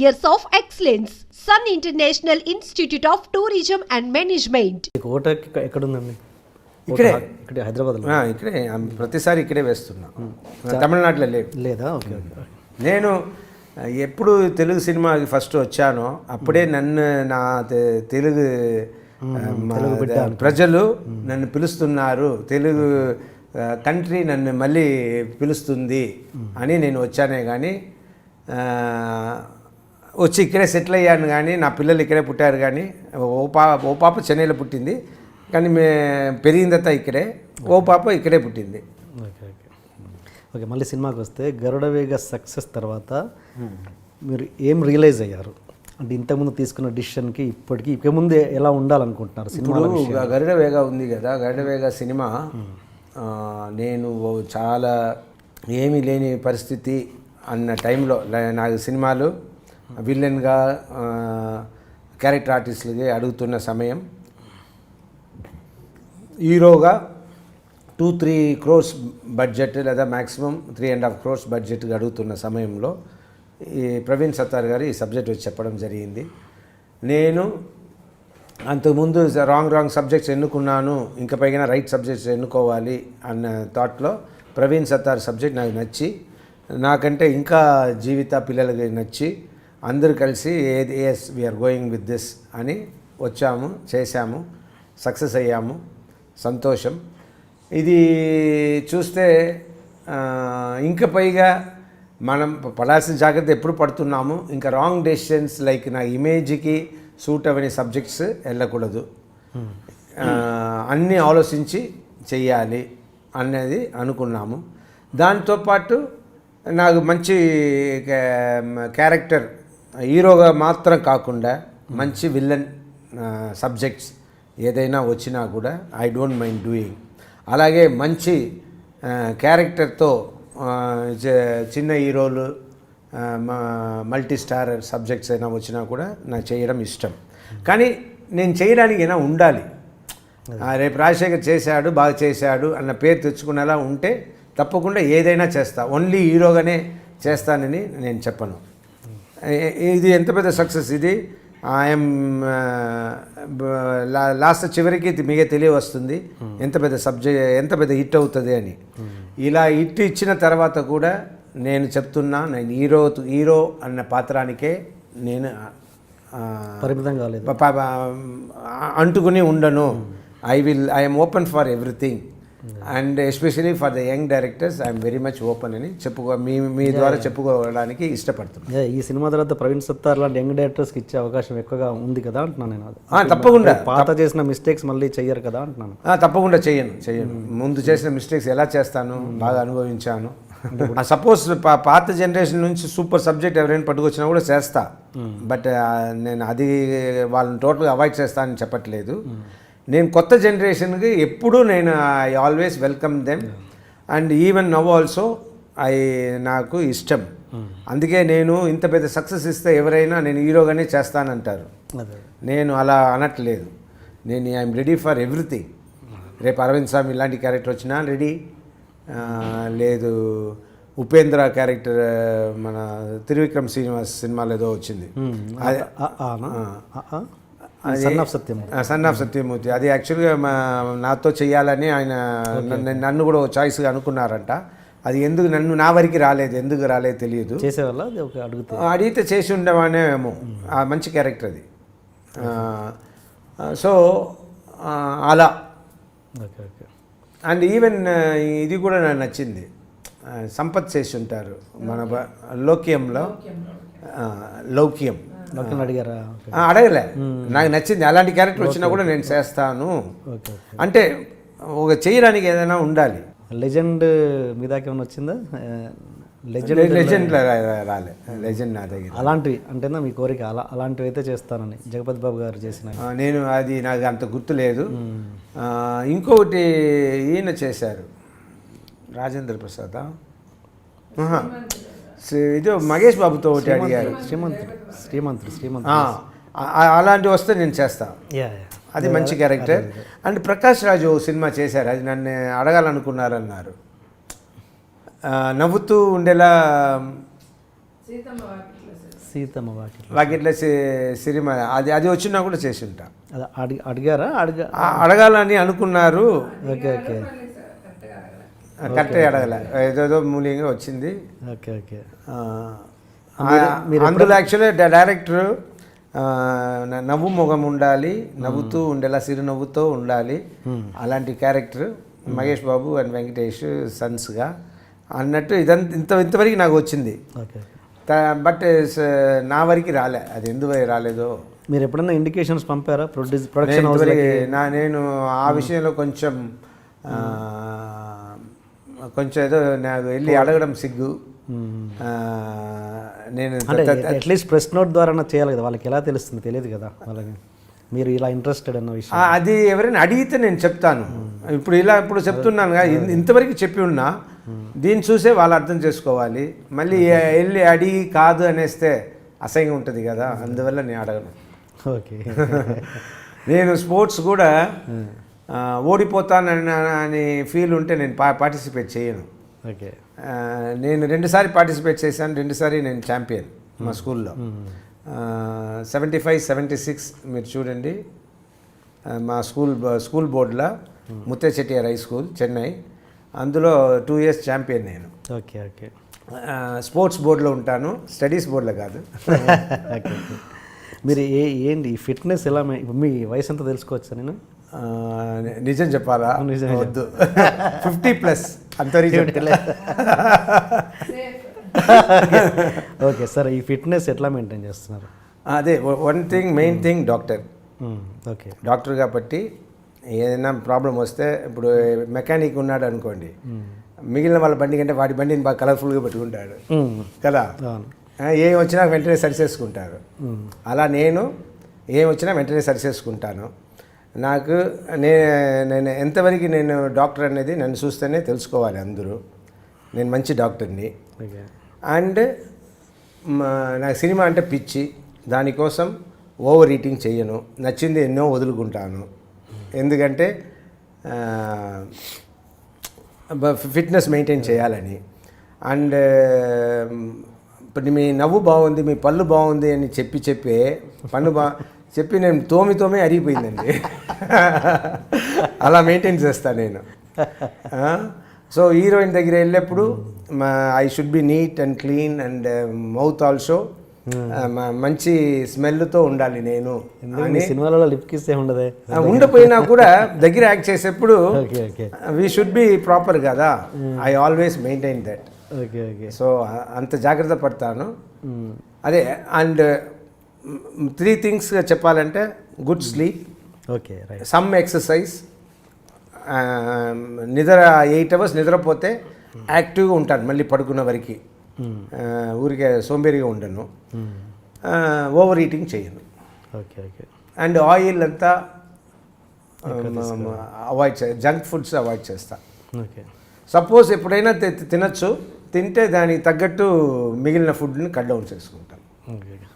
years of excellence. Sun International Institute of Tourism and Management. మీకు vote ఎక్క- ఎక్కడుందండి ఇక్కడే. ఇక్కడే హైదరాబాద్లో. ఆ, ఇక్కడే. ప్రతిసారి ఇక్కడే వేస్తున్నా. తమిళనాడులో లేవు. లేదా? Okay okay. నేను ఎప్పుడు తెలుగు సినిమాకి ఫస్ట్ వచ్చానో అప్పుడే నన్ను నా తెలుగు ప్రజలు నన్ను పిలుస్తున్నారు. తెలుగు కంట్రీ నన్ను మళ్ళీ పిలుస్తుంది అని నేను వచ్చానే కానీ ఆ, వచ్చి ఇక్కడే సెటిల్ అయ్యాను కానీ నా పిల్లలు ఇక్కడే పుట్టారు కానీ ఓ పా ఓ పాప చెన్నైలో పుట్టింది. కానీ మే పెరిగిందంతా ఇక్కడే. ఓ పాప ఇక్కడే పుట్టింది. Okay okay. ఓకే మళ్ళీ సినిమాకి వస్తే గరుడవేగ సక్సెస్ తర్వాత మీరు ఏం రియలైజ్ అయ్యారు? అంటే ఇంతకుముందు తీసుకున్న డిసిషన్కి ఇప్పటికి ఇక ముందు ఎలా ఉండాలనుకుంటున్నారు సినిమా ఇప్పుడు గరుడ వేగ ఉంది కదా. గరుడ వేగ సినిమా. నేను చాలా ఏమీ లేని పరిస్థితి అన్న టైంలో నాకు సినిమాలు విలన్గా క్యారెక్టర్ ఆర్టిస్టులకి అడుగుతున్న సమయం. హీరోగా టూ త్రీ క్రోర్స్ బడ్జెట్ లేదా maximum three and half crores budget అడుగుతున్న సమయంలో ఈ ప్రవీణ్ సత్తార్ గారు ఈ సబ్జెక్ట్ వచ్చి చెప్పడం జరిగింది. నేను అంతకుముందు రాంగ్ రాంగ్ సబ్జెక్ట్స్ ఎన్నుకున్నాను ఇంకా పైగా రైట్ సబ్జెక్ట్స్ ఎన్నుకోవాలి అన్న థాట్లో ప్రవీణ్ సత్తార్ సబ్జెక్ట్ నాకు నచ్చి నాకంటే ఇంకా జీవిత పిల్లలకి నచ్చి అందరూ కలిసి ఏది yes we're going with this అని వచ్చాము చేశాము సక్సెస్ అయ్యాము సంతోషం. ఇది చూస్తే ఇంకా పైగా మనం పడాల్సిన జాగ్రత్త ఎప్పుడు పడుతున్నాము ఇంకా రాంగ్ డెసిషన్స్ లైక్ నా ఇమేజ్కి సూట్ అవని సబ్జెక్ట్స్ వెళ్ళకూడదు. అన్నీ ఆలోచించి చెయ్యాలి అనేది అనుకున్నాము. దాంతోపాటు నాకు మంచి క్యారెక్టర్ హీరోగా మాత్రం కాకుండా మంచి విల్లన్ సబ్జెక్ట్స్ ఏదైనా వచ్చినా కూడా ఐ డోంట్ మైండ్ డూయింగ్. అలాగే మంచి క్యారెక్టర్తో చిన్న హీరోలు మల్టీ స్టార్ సబ్జెక్ట్స్ అయినా వచ్చినా కూడా నాకు చేయడం ఇష్టం. కానీ నేను చేయడానికి అయినా ఉండాలి. రేపు రాజశేఖర్ చేశాడు బాగా చేశాడు అన్న పేరు తెచ్చుకునేలా ఉంటే తప్పకుండా ఏదైనా చేస్తా. ఓన్లీ హీరోగానే చేస్తానని నేను చెప్పను. ఇది ఎంత పెద్ద సక్సెస్ ఇది? ఐఎమ్ లాస్ట్ చివరికి ఇది మీకే తెలియవస్తుంది. ఎంత పెద్ద సబ్జెక్ట్ ఎంత పెద్ద హిట్ అవుతుంది అని. ఇలా హిట్ ఇచ్చిన తర్వాత కూడా నేను చెప్తున్నా నేను హీరో హీరో అన్న పాత్రానికే నేను పరిమితం కాలేదు. అంటుకుని ఉండను. I will I'm open for everything. And especially for the young directors I'm very much open అని చెప్పుకో మీ మీ ద్వారా చెప్పుకోవడానికి ఇష్టపడుతున్నాను ఈ సినిమా తర్వాత ప్రవీణ్ సత్తార్ లాంటి యంగ్ డైరెక్టర్స్కి ఇచ్చే అవకాశం ఎక్కువగా ఉంది కదా అంటున్నాను నేను తప్పకుండా. పాత చేసిన మిస్టేక్స్ మళ్ళీ చెయ్యరు కదా అంటున్నాను. తప్పకుండా చేయను చేయను ముందు చేసిన మిస్టేక్స్ ఎలా చేస్తాను బాగా అనుభవించాను. సపోజ్ పాత జనరేషన్ నుంచి సూపర్ సబ్జెక్ట్ ఎవరైనా పట్టుకొచ్చినా కూడా చేస్తా. బట్ నేను అది వాళ్ళని టోటల్గా అవాయిడ్ చేస్తానని చెప్పట్లేదు. నేను కొత్త జనరేషన్కి ఎప్పుడూ నేను I always welcome them. And even now also I నాకు ఇష్టం. అందుకే నేను ఇంత పెద్ద సక్సెస్ ఇస్తే ఎవరైనా నేను హీరోగానే చేస్తానంటారు. నేను అలా అనట్లేదు. నేను ఐఎమ్ రెడీ ఫర్ ఎవ్రీథింగ్. రేపు అరవింద్ స్వామి ఇలాంటి క్యారెక్టర్ వచ్చినా రెడీ. లేదు ఉపేంద్ర క్యారెక్టర్ మన త్రివిక్రమ్ శ్రీనివాస్ సినిమాలో ఏదో వచ్చింది. అది. Son of Satyam son of Satyamurthy. అది యాక్చువల్గా మా- నాతో చెయ్యాలని ఆయన నన్ను కూడా చాయిస్గా అనుకున్నారంట. అది ఎందుకు నన్ను నా వరకు రాలేదు ఎందుకు రాలేదు తెలియదు. చేసేవాళ్ళ? అది ఒక అడుగుతే. అడిగితే చేసి ఉండేవానేమో ఆ మంచి క్యారెక్టర్ అది. సో అలా. Okay okay. అండ్ ఈవెన్ ఇది కూడా నాకు నచ్చింది. సంపత్ చేసి ఉంటారు మన లోక్యంలో. లౌక్యం. అడిగారా? అడగలే. నాకు నచ్చింది. అలాంటి క్యారెక్టర్ వచ్చినా కూడా నేను చేస్తాను. ఓకే అంటే ఒక చేయడానికి ఏదైనా ఉండాలి. లెజెండ్ మీ దాకా ఏమైనా వచ్చిందా? లెజెండ్ లెజెండ్ రాలే. లెజెండ్ నా దగ్గర. అలాంటివి అంటేనా మీ కోరిక? అలా అలాంటివి అయితే చేస్తానని జగపతి బాబు గారు చేసిన నేను అది నాకు అంత గుర్తు లేదు. ఇంకొకటి ఈయన చేశారు. రాజేంద్ర ప్రసాద్? ఇది మహేష్ బాబుతో ఒకటి అడిగారు. శ్రీమంతుడు. శ్రీమంతుడు శ్రీమంతుడు. అలాంటివి వస్తే నేను చేస్తా. Yeah yeah. అది మంచి క్యారెక్టర్. అండ్ ప్రకాష్ రాజు సినిమా చేశారు. అది నన్ను అడగాలనుకున్నారన్నారు. నవ్వుతూ ఉండేలా సీతమ్మ వాకిట్లో వాకిట్ల సి- సిరిమ అది అది వచ్చినా కూడా చేసి ఉంటా. అడిగారా? అడిగా అడగాలని అనుకున్నారు. Okay okay. కరెక్టే అడగల ఏదేదో మూల్యంగా వచ్చింది. ఓకే ఓకే అందులో యాక్చువల్లీ డైరెక్టర్ నవ్వు ముఖం ఉండాలి నవ్వుతూ ఉండేలా చిరునవ్వుతో ఉండాలి. అలాంటి క్యారెక్టర్ మహేష్ బాబు అండ్ వెంకటేష్ సన్స్గా అన్నట్టు ఇదంత ఇంత ఇంతవరకు నాకు వచ్చింది. ఓకే బట్ నా వరకు రాలే. అది ఎందుకు రాలేదో. మీరు ఎప్పుడన్నా ఇండికేషన్స్ పంపారా? ప్రొడ్యూస్ ప్రొడక్షన్ నా నేను ఆ విషయంలో కొంచెం కొంచెం ఏదో నాకు వెళ్ళి అడగడం సిగ్గు. నేను అంటే అట్లీస్ట్ ప్రెస్ నోట్ ద్వారా చేయాలి కదా వాళ్ళకి ఎలా తెలుస్తుంది తెలియదు కదా వాళ్ళకి. మీరు ఇలా ఇంట్రెస్టెడ్ అన్న విషయం. అది ఎవరైనా అడిగితే నేను చెప్తాను. ఇప్పుడు ఇలా ఇప్పుడు చెప్తున్నాను కదా ఇంతవరకు చెప్పి ఉన్నా దీన్ని చూసే వాళ్ళు అర్థం చేసుకోవాలి. మళ్ళీ వెళ్ళి అడిగి కాదు అనేస్తే అసహ్యంగా ఉంటుంది కదా అందువల్ల నేను అడగను. ఓకే. నేను స్పోర్ట్స్ కూడా ఓడిపోతానని అని ఫీల్ ఉంటే నేను పా పార్టిసిపేట్ చేయను. ఓకే. నేను రెండుసారి పార్టిసిపేట్ చేశాను రెండుసారి నేను ఛాంపియన్ మా స్కూల్లో. సెవెంటీ ఫైవ్ సెవెంటీ సిక్స్ మీరు చూడండి. మా స్కూల్ స్కూల్ బోర్డులో ముత్తే చెట్టియార్ హై స్కూల్ చెన్నై. అందులో టూ ఇయర్స్ ఛాంపియన్ నేను. Okay okay. స్పోర్ట్స్ బోర్డులో ఉంటాను స్టడీస్ బోర్డులో కాదు. మీరు ఏ ఏంటి ఫిట్నెస్ ఎలా మే- వయసు ఎంత తెలుసుకోవచ్చా నేను? నిజం చెప్పాలా? నిజమే వద్దు. ఫిఫ్టీ ప్లస్ చెప్తా. ఓకే సార్ ఈ ఫిట్నెస్ ఎట్లా మెయింటైన్ చేస్తున్నారు? అదే one thing main thing doctor. Okay doctor కాబట్టి ఏదైనా ప్రాబ్లం వస్తే ఇప్పుడు మెకానిక్ ఉన్నాడు అనుకోండి. మిగిలిన వాళ్ళ బండి కంటే వాడి బండిని బాగా కలర్ఫుల్గా పెట్టుకుంటాడు. కదా? ఏం వచ్చినా వెంటనే సరిచేసుకుంటారు. అలా నేను ఏం వచ్చినా వెంటనే సరిచేసుకుంటాను. నాకు నే నేను ఎంతవరకు నేను డాక్టర్ అనేది నన్ను చూస్తేనే తెలుసుకోవాలి అందరూ. నేను మంచి డాక్టర్ని. అండ్ మా- నాకు సినిమా అంటే పిచ్చి. దానికోసం ఓవర్ ఈటింగ్ చేయను నచ్చింది ఎన్నో వదులుకుంటాను. ఎందుకంటే ఫిట్నెస్ మెయింటైన్ చేయాలని. అండ్ ఇప్పుడు మీ నవ్వు బాగుంది మీ పళ్ళు బాగుంది అని చెప్పి చెప్పి పన్ను బా చెప్పి నేను తోమి తోమి అరిగిపోయిందండి. అలా మెయింటైన్ చేస్తాను నేను. సో హీరోయిన్ దగ్గర వెళ్ళేప్పుడు మా I should be neat and clean and mouth also మంచి స్మెల్తో ఉండాలి నేను. సినిమాలలో లిప్ కిస్ ఉండదే. ఉండపోయినా కూడా దగ్గర యాక్ట్ చేసేప్పుడు వీ షుడ్ బి ప్రాపర్ కదా. I always maintain that okay okay. So అంత జాగ్రత్త పడతాను. మ్మ్. అదే అండ్ త్రీ థింగ్స్ చెప్పాలంటే good sleep okay some exercise నిద్ర ఎయిట్ అవర్స్ నిద్రపోతే యాక్టివ్గా ఉంటాను మళ్ళీ పడుకున్న వరకు. ఆ, ఊరికే సోంబేరిగా ఉండను. ఓవర్ ఈటింగ్ చేయను. ఓకే ఓకే అండ్ ఆయిల్ అంతా అవాయిడ్ చే జంక్ ఫుడ్స్ అవాయిడ్ చేస్తా. ఓకే సపోజ్ ఎప్పుడైనా తినచ్చు తింటే దానికి తగ్గట్టు మిగిలిన ఫుడ్ని కట్ డౌన్ చేసుకుంటాను. ఓకే